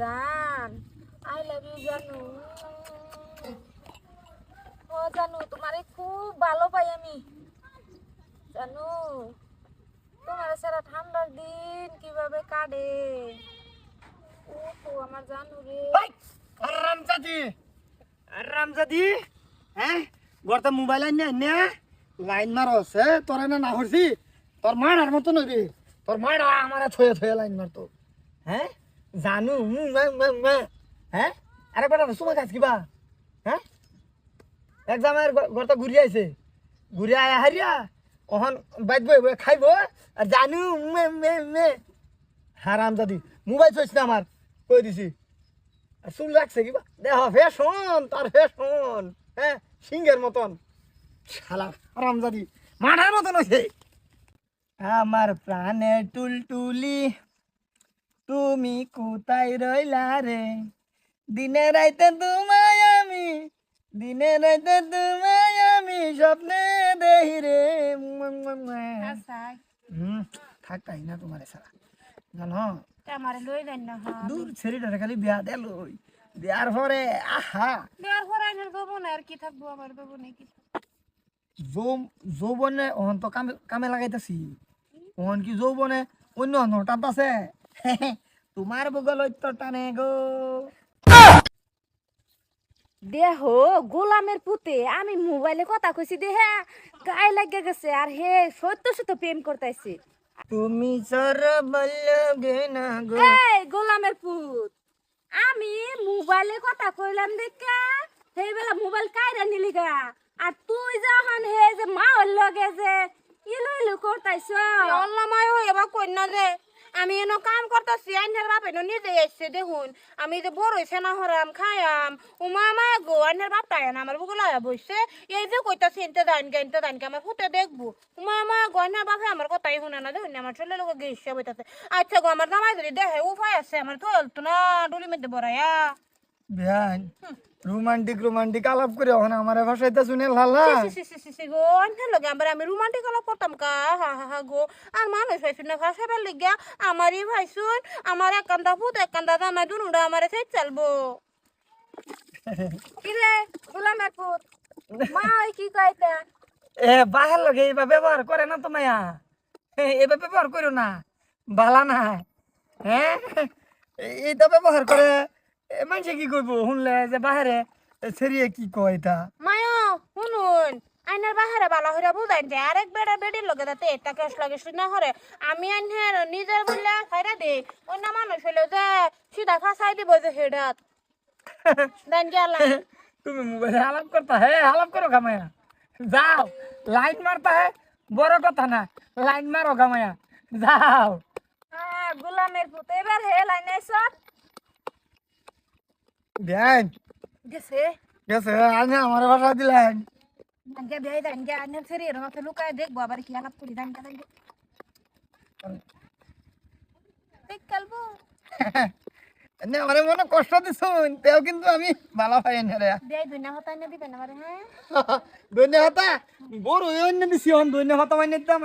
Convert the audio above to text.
জান। I love you জানু। ও জানু, তোমারে খুব ভালো পাই আমি। জানু, তোমার সারা ঠান্ডার দিন কীভাবে কাটে? ও আমার জানু রে। রামজাদি রামজাদি হ্যাঁ? গড়তে মোবাইল আনি আনি লাইন মারস হে তোর না না হরছি তোর মারার মতো নবি তোর মারা আমার থয়ে থয়ে লাইন মারতো। হ্যাঁ? জানু। হ্যাঁ আরে বেটা সময় কাজ কিবা? হ্যাঁ এক্সামের গড়তে ঘুরি আইছে ঘুরি আয়া হারিয়া অহন বাইত বই বই খাইব আর জানু, মে মে মে হারাম জাদি মোবাইল চলছে না আমার কই দিছি। আর চুল রাখছে কিবা? দেহ ফেশন তার ফেশন হ্যাঁ সিংহের মতন। শালা আরামজাদি মাঠার মতন হয়েছে আমার প্রাণে টুলটুলি। তুমি কোথায় রইলা রে? দিনে রাইতে তোমায় আমি দিনে রাইতে তোমায় আমি স্বপ্নে দেহি রে। আচ্ছা হুম থাক তাই না তোমার সারা জানো? আমারে লই দেন না হ্যাঁ। দূর খালি বিয়া দেল বিয়ার পরে আহা। বিয়ার পর আইনের বাবু না আর কি থাকব আমার বাবু নেই কি যৌবনে ওহন তো কামে কামে লাগাইতেছি। ওহন কি যৌবনে অন্য হঠাৎ আছে? তোমার বগল তো টানে গো। দেহ গোলামের পুতে আমি মোবাইলে কথা কইছি দেহে গায়ে লাগে গেছে আর হে সত্য সত্য প্রেম করতেছে তুমি সর বলগে না গো। এই গোলামের পুত আমি মোবাইলে কথা কইলাম দেখা সেই বেলা মোবাইল কাইরা নিলি গা। আর তুই যখন হে যে মা লগে যে ইলু ইলু করতাইছ। অল্লা মায় এবার কন্যা যে আমি এনো কাম করতেছি, আইনের বাপ এনো নিজে এসছে দেখুন। আমি যে বড় সেনা হরাম খায়াম উমা মা গো, আইনের বাপ তাই না, আমার লয়া বসছে এই যে কইতাছি, এনতে দাইন গে, এনতে দান গে, আমার ফুটে দেখব। উমা মা গো, আইনের বাপে আমার কথাই শুনে না, দেখুন, আমার ছেলে লোক গেছে বইতাছে আচ্ছা গো, আমার জামাই যদি দেখে উপায় আছে, আমার তো না, ডুলি মধ্যে বড়াইয়া। বিহান রোমান্টিক রোমান্টিক আলাপ করে ওখানে আমার ভাষাইতে শুনে লালা। গো আন্ধার লগে আমরা আমি রোমান্টিক আলাপ করতাম কা হা হা হা গো। আর মানুষ পাইছুন না ভাষা বেল লিগা আমারই ভাইছুন আমার একান্দা ফুট একান্দা দামা দুনুডা আমারে সেই চালবো। কি রে গোলামের পুত মা ওই কি কইতা এ বাহার লগে এইবার ব্যবহার করে না তো মায়া? এবার ব্যবহার করো না বালা না। হ্যাঁ? এইটা ব্যবহার করে মানুষে কি করব শুনলে যে বাহারে ছেড়িয়ে কি কয় এটা? মায়ো শুনুন আইনার বাহারে বালা হইরা বুঝাইন যে আরেক বেড়া বেডির লগে তাতে এটা কেস লাগে শুনে হরে। আমি আইনের নিজের বললে খাইরা দে অন্য মানুষ হইলে যে সিধা ফাঁসাই দিব যে হেডাত। দেন গেলাম তুমি মোবাইলে আলাপ করতা হে আলাপ করো গামায়া যাও লাইন মারতা হে বড় কথা না লাইন মারো গামায়া যাও। হ্যাঁ গোলামের পুত এবার হে লাইন আইছ ব্যান গেছে? গেছে আজ আমার ভাষা দিলেন। দানকে বিয়াই দানকে আইনের ফেরি এর মধ্যে লুকায় দেখব আবার কি আলাপ করি দানকে দানকে দেখ কালবো। এনে আমার মনে কষ্ট দিছুন তেও কিন্তু আমি ভালো পাই না রে। দুই না হতাই না দিবেন আমার হ্যাঁ? ধন্যবাদ বড় অন্য দিছি হন ধন্যবাদ মানে দাম